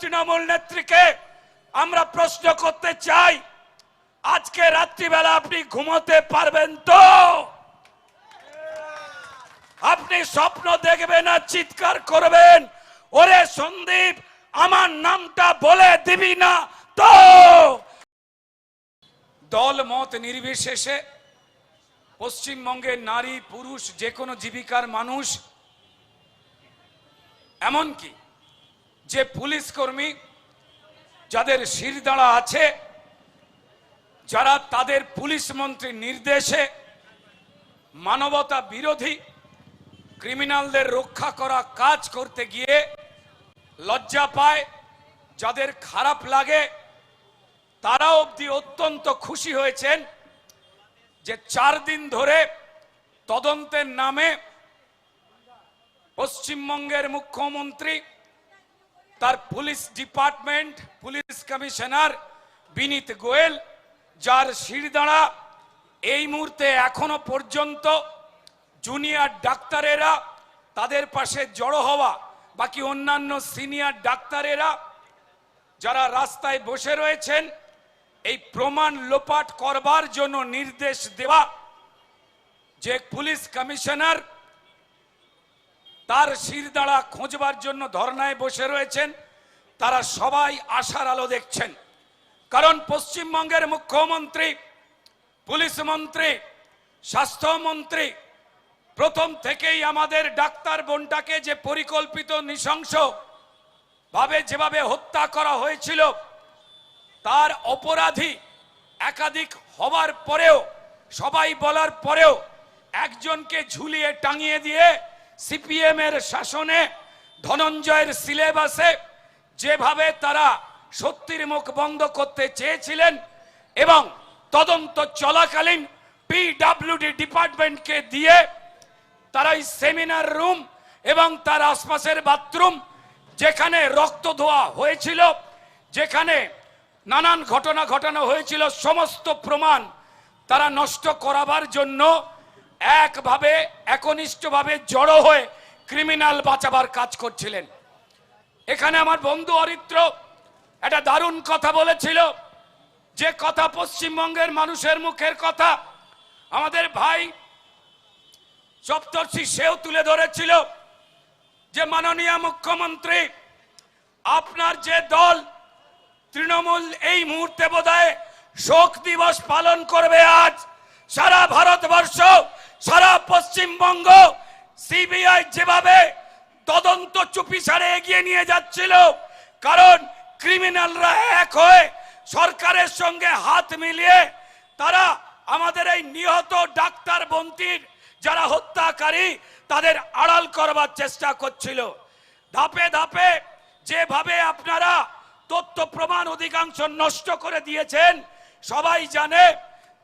তৃণমূল নেত্রীকে আমরা প্রশ্ন করতে চাই, আজকে রাত্রিবেলা আপনি ঘুমোতে পারবেন তো? আপনি স্বপ্ন দেখবেন আর চিৎকার করবেন, ওরে সন্দীপ, আমার নামটা বলে দিবি না তো? দল মত নির্বিশেষে পশ্চিমবঙ্গের নারী, পুরুষ, যে কোনো জীবিকার মানুষ, এমনকি যে পুলিশ কর্মী যাদের শিরদাঁড়া আছে, যারা তাদের পুলিশ মন্ত্রীর নির্দেশে মানবতা বিরোধী ক্রিমিনালদের রক্ষা করা কাজ করতে গিয়ে লজ্জা পায়, যাদের খারাপ লাগে তারা অবধি অত্যন্ত খুশি হয়েছেন যে চার দিন ধরে তদন্তের নামে পশ্চিমবঙ্গের মুখ্যমন্ত্রী তার police department, police commissioner Vineet Goyal, যার শিরদাঁড়া এই মুহূর্তে এখনও পর্যন্ত জুনিয়র ডাক্তারেরা তাদের পাশে জড়ো হওয়া, বাকি অন্যান্য সিনিয়র ডাক্তারেরা যারা রাস্তায় বসে রয়েছেন, এই প্রমাণ লোপাট করবার জন্য নির্দেশ দেওয়া যে পুলিশ কমিশনার তার শিরদাঁড়া খোঁজবার জন্য ধর্নায় বসে রয়েছেন। তারা সবাই আশার আলো দেখছেন। কারণ পশ্চিমবঙ্গের মুখ্যমন্ত্রী, পুলিশ মন্ত্রী স্বাস্থ্যমন্ত্রী প্রথম থেকেই আমাদের ডাক্তার বোনটাকে যে পরিকল্পিত নৃশংস ভাবে যেভাবে হত্যা করা হয়েছিল, তার অপরাধী একাধিক হবার পরেও, সবাই বলার পরেও একজনকে ঝুলিয়ে টাঙিয়ে দিয়ে সিপিএম এর শাসনে ধনঞ্জয়ের সিলেবাসে যেভাবে তারা সত্যির মুখ বন্ধ করতে চেয়েছিলেন এবং তদন্ত চলাকালীন পিডাব্লিউডি ডিপার্টমেন্টকে দিয়ে তারা এই সেমিনার রুম এবং তার আশপাশের বাথরুম যেখানে রক্ত ধোয়া হয়েছিল, যেখানে নানান ঘটনা ঘটানো হয়েছিল, সমস্ত প্রমাণ তারা নষ্ট করাবার জন্য একভাবে, একনিষ্ঠভাবে জড়ো হয়ে ক্রিমিনাল বাঁচাবার কাজ করছিলেন। এখানে আমার বন্ধু অরিত্র একটা দারুণ কথা বলেছিল, যে কথা পশ্চিমবঙ্গের মানুষের মুখের কথা। আমাদের ভাই সপ্তর্ষি সেও তুলে ধরেছিল যে, মাননীয় মুখ্যমন্ত্রী, আপনার যে দল তৃণমূল এই মুহূর্তে বোধহয় শোক দিবস পালন করবে আজ। সারা ভারতবর্ষ সারা পশ্চিমবঙ্গ সিবিআই যেভাবে তদন্ত চুপিসারে এগিয়ে নিয়ে যাচ্ছিল, কারণ ক্রিমিনালরা এক হয়ে সরকারের সঙ্গে হাত মিলিয়ে তারা আমাদের এই নিহত ডাক্তার বন্তির যারা হত্যাকারী, তাদের আড়াল করবার চেষ্টা করছিল। ধাপে ধাপে যেভাবে আপনারা তথ্য প্রমাণ অধিকাংশ নষ্ট করে দিয়েছেন, সবাই জানে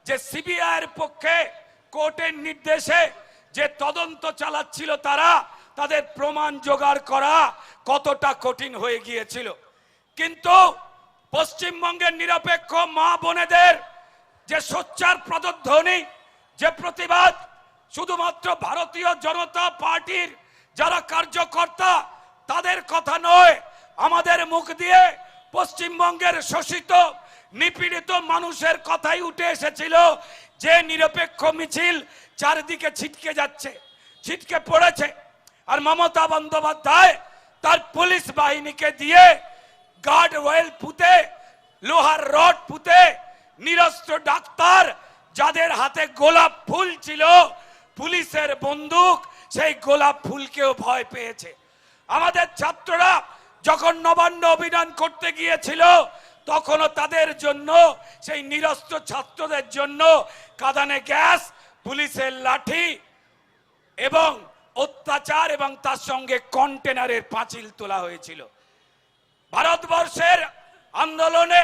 যে সিবিআই এর পক্ষে কোর্টের নির্দেশে যে তদন্ত চালাচ্ছিল তারা, তাদের প্রমাণ জোগাড় করা কতটা কঠিন হয়ে গিয়েছিল। কিন্তু পশ্চিমবঙ্গের নিরপেক্ষ মা বোনেদের যে সোচ্চার প্রদধ্বনি যে প্রতিবাদ, শুধুমাত্র ভারতীয় জনতা পার্টির যারা কার্যকর্তা, তাদের কথা নয়, আমাদের মুখ দিয়ে পশ্চিমবঙ্গের শোষিত নিপীড়িত মানুষের কথাই উঠে এসেছিল যে নিরপেক্ষ মিছিল চারিদিকে ছিটকে যাচ্ছে, ছিটকে পড়েছে। আর মমতা বন্দ্যোপাধ্যায় তার পুলিশ বাহিনীকে দিয়ে গার্ড ওয়েল পুঁতে, লোহার রড পুঁতে নিরস্ত্র ডাক্তার যাদের হাতে গোলাপ ফুল ছিল, পুলিশের বন্দুক সেই গোলাপ ফুলকেও ভয় পেয়েছে। আমাদের ছাত্ররা যখন নবান্ন অভিযান করতে গিয়েছিল তখনও তাদের জন্য, সেই নিরস্ত্র ছাত্রদের জন্য কাঁদানে গ্যাস, পুলিশের লাঠি এবং অত্যাচার এবং তার সঙ্গে কন্টেনারের পাঁচিল তোলা হয়েছিল। ভারতবর্ষের আন্দোলনে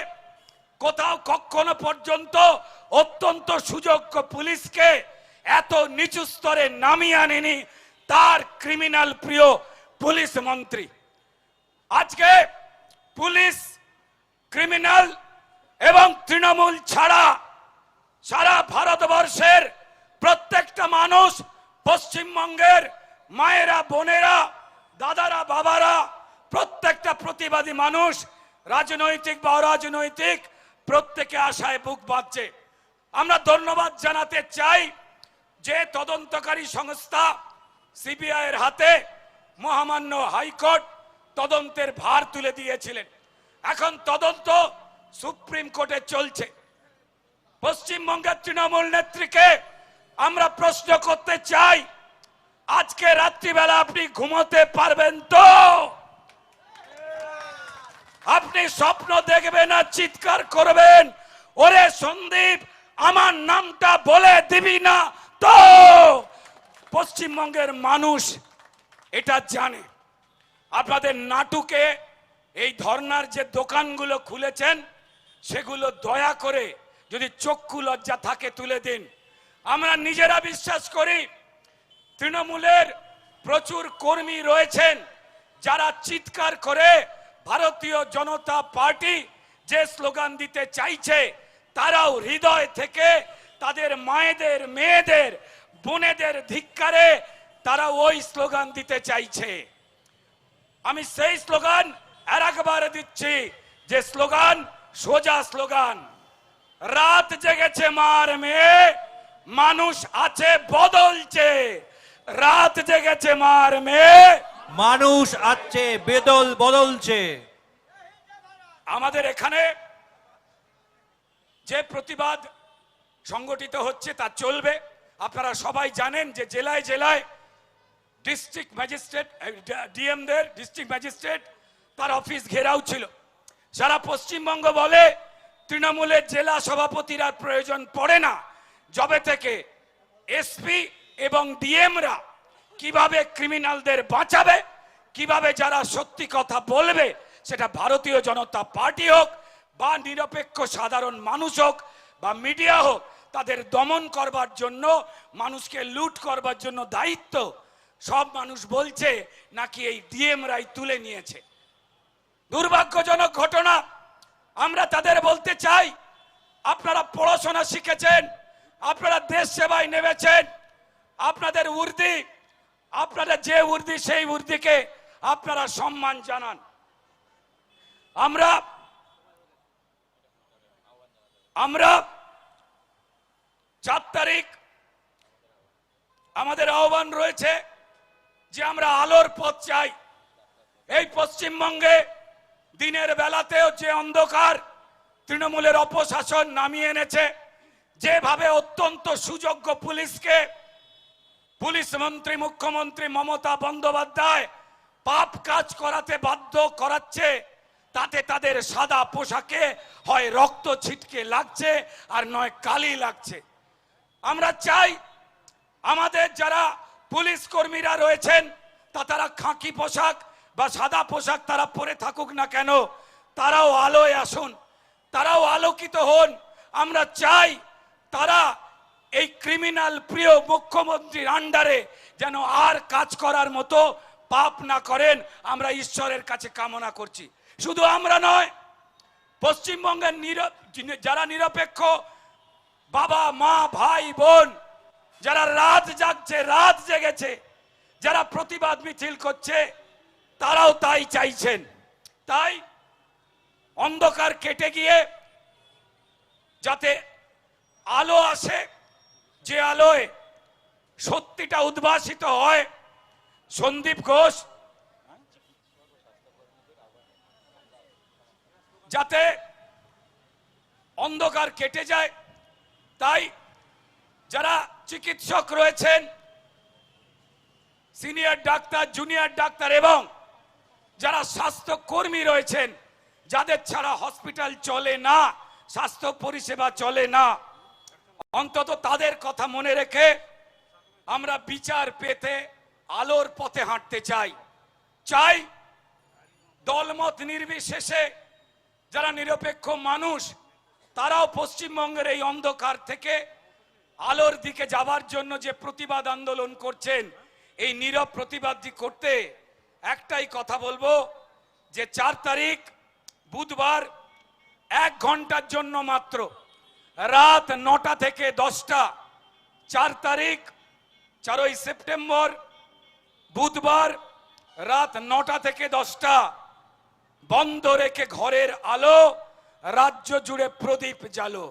কোথাও কখনো পর্যন্ত অত্যন্ত সুযোগ্য পুলিশকে এত নিচু স্তরে নামিয়ে আনেনি তার ক্রিমিনাল প্রিয় পুলিশ মন্ত্রী। আজকে পুলিশ ক্রিমিনাল এবং তৃণমূল ছাড়া সারা ভারতবর্ষের প্রত্যেকটা মানুষ পশ্চিমবঙ্গের মায়েরা, বোনেরা, দাদারা, বাবারা, প্রত্যেকটা প্রতিবাদী মানুষ, রাজনৈতিক বা অরাজনৈতিক, প্রত্যেকে আশায় বুক বাঁধছে। আমরা ধন্যবাদ জানাতে চাই যে তদন্তকারী সংস্থা সিবিআই এর হাতে মহামান্য হাইকোর্ট তদন্তের ভার তুলে দিয়েছিলেন। এখন তদন্ত সুপ্রিম কোর্টে চলছে। পশ্চিমবঙ্গের তৃণমূল নেত্রীকে আমরা প্রশ্ন করতে চাই, আজকে রাত্রিবেলা আপনি ঘুমোতে পারবেন তো? আপনি স্বপ্ন দেখবেন আর চিৎকার করবেন, ওরে সন্দীপ, আমার নামটা বলে দিবি না তো? পশ্চিমবঙ্গের মানুষ এটা জানে। আপনাদের নাটুকে এই ধর্নার যে দোকানগুলো খুলেছেন, সেগুলো দয়া করে যদি চক্ষু লজ্জা থাকে তুলে দিন। আমরা নিজেরা বিশ্বাস করি, তৃণমূলের প্রচুর কর্মী রয়েছেন যারা চিৎকার করে ভারতীয় জনতা পার্টি যে স্লোগান দিতে চাইছে, তারাও হৃদয় থেকে তাদের মায়েদের, মেয়েদের, বোনেদের ধিক্কারে তারা ওই স্লোগান দিতে চাইছে। আমি সেই স্লোগান আর একবার দিচ্ছি যে স্লোগান সোজা স্লোগান। রাত জেগেছে মার মেয়ে মানুষ আছে বদলছে রাত জেগেছে মার মেয়ে মানুষ আছে বেদল বদলছে আমাদের এখানে যে প্রতিবাদ সংগঠিত হচ্ছে তা চলবে। আপনারা সবাই জানেন যে জেলায় জেলায় ডিস্ট্রিক্ট ম্যাজিস্ট্রেট ডিএমদের ডিস্ট্রিক্ট ম্যাজিস্ট্রেট তার অফিস ঘেরাও ছিল। সারা পশ্চিমবঙ্গ বলে, তৃণমূলের জেলা সভাপতির আর প্রয়োজন পড়ে না। যবে থেকে এসপি এবং ডিএমরা কীভাবে ক্রিমিনালদের বাঁচাবে, কীভাবে যারা সত্যি কথা বলবে, সেটা ভারতীয় জনতা পার্টি হোক বা নিরপেক্ষ সাধারণ মানুষ হোক বা মিডিয়া হোক, তাদের দমন করবার জন্য, মানুষকে লুট করবার জন্য দায়িত্ব, সব মানুষ বলছে, নাকি এই ডিএম রাই তুলে নিয়েছে। দুর্ভাগ্যজনক ঘটনা। আমরা তাদের বলতে চাই, আপনারা পড়াশোনা শিখেছেন, আপনারা দেশ সেবায় নেমেছেন, আপনাদের উর্দি, আপনারা যে উর্দি সেই উর্দিকে আপনারা সম্মান জানান। আমরা আমরা চার তারিখ আমাদের আহ্বান রয়েছে যে আমরা আলোর পথ চাই। এই পশ্চিমবঙ্গে দিনের বেলাতেও যে অন্ধকার তৃণমূলের অপশাসন নামিয়ে এনেছে, যেভাবে অত্যন্ত সুযোগ্য পুলিশকে, পুলিশ মন্ত্রী, মুখ্যমন্ত্রী মমতা বন্দ্যোপাধ্যায় পাপ কাজ করাতে বাধ্য করাচ্ছে, তাতে তাদের সাদা পোশাকে হয় রক্ত ছিটকে লাগছে আর নয় কালি লাগছে। আমরা চাই আমাদের যারা পুলিশ কর্মীরা রয়েছেন, তা তারা খাঁকি পোশাক বা সাদা পোশাক তারা পরে থাকুক না কেন, তারাও আলোয় আসুন, তারাও আলোকিত হন। আমরা চাই তারা এই ক্রিমিনাল প্রিয় মুখ্যমন্ত্রীর আন্ডারে যেন আর কাজ করার মতো পাপ না করেন, আমরা ঈশ্বরের কাছে কামনা করছি। শুধু আমরা নয়, পশ্চিমবঙ্গের যারা নিরপেক্ষ বাবা, মা, ভাই, বোন, যারা রাত জাগছে, রাত জেগেছে, যারা প্রতিবাদ মিছিল করছে তারাও তাই চাইছেন। তাই অন্ধকার কেটে গিয়ে যাতে আলো আসে, যে আলোয় সত্যিটা উদ্ভাসিত হয়। সন্দীপ ঘোষ, যাতে অন্ধকার কেটে যায়। তাই যারা চিকিৎসক রয়েছেন, সিনিয়র ডাক্তার, জুনিয়র ডাক্তার এবং যারা স্বাস্থ্য কর্মী রয়েছেন, যাদের ছাড়া হসপিটাল চলে না, স্বাস্থ্য পরিষেবা চলে না, অন্তত তাদের কথা মনে রেখে আমরা বিচার পেতে আলোর পথে হাঁটতে চাই। চাই দলমত নির্বিশেষে যারা নিরপেক্ষ মানুষ, তারাও পশ্চিমবঙ্গের এই অন্ধকার থেকে আলোর দিকে যাবার জন্য যে প্রতিবাদ আন্দোলন করছেন, এই নীরব প্রতিবাদটি করতে একটাই কথা বলব, যে চার তারিখ বুধবার এক ঘণ্টার জন্য মাত্র রাত নটা থেকে দশটা, চার তারিখ, চারই সেপ্টেম্বর, বুধবার রাত নটা থেকে দশটা, বন্ধ রেখে ঘরের আলো, রাজ্য জুড়ে প্রদীপ জালো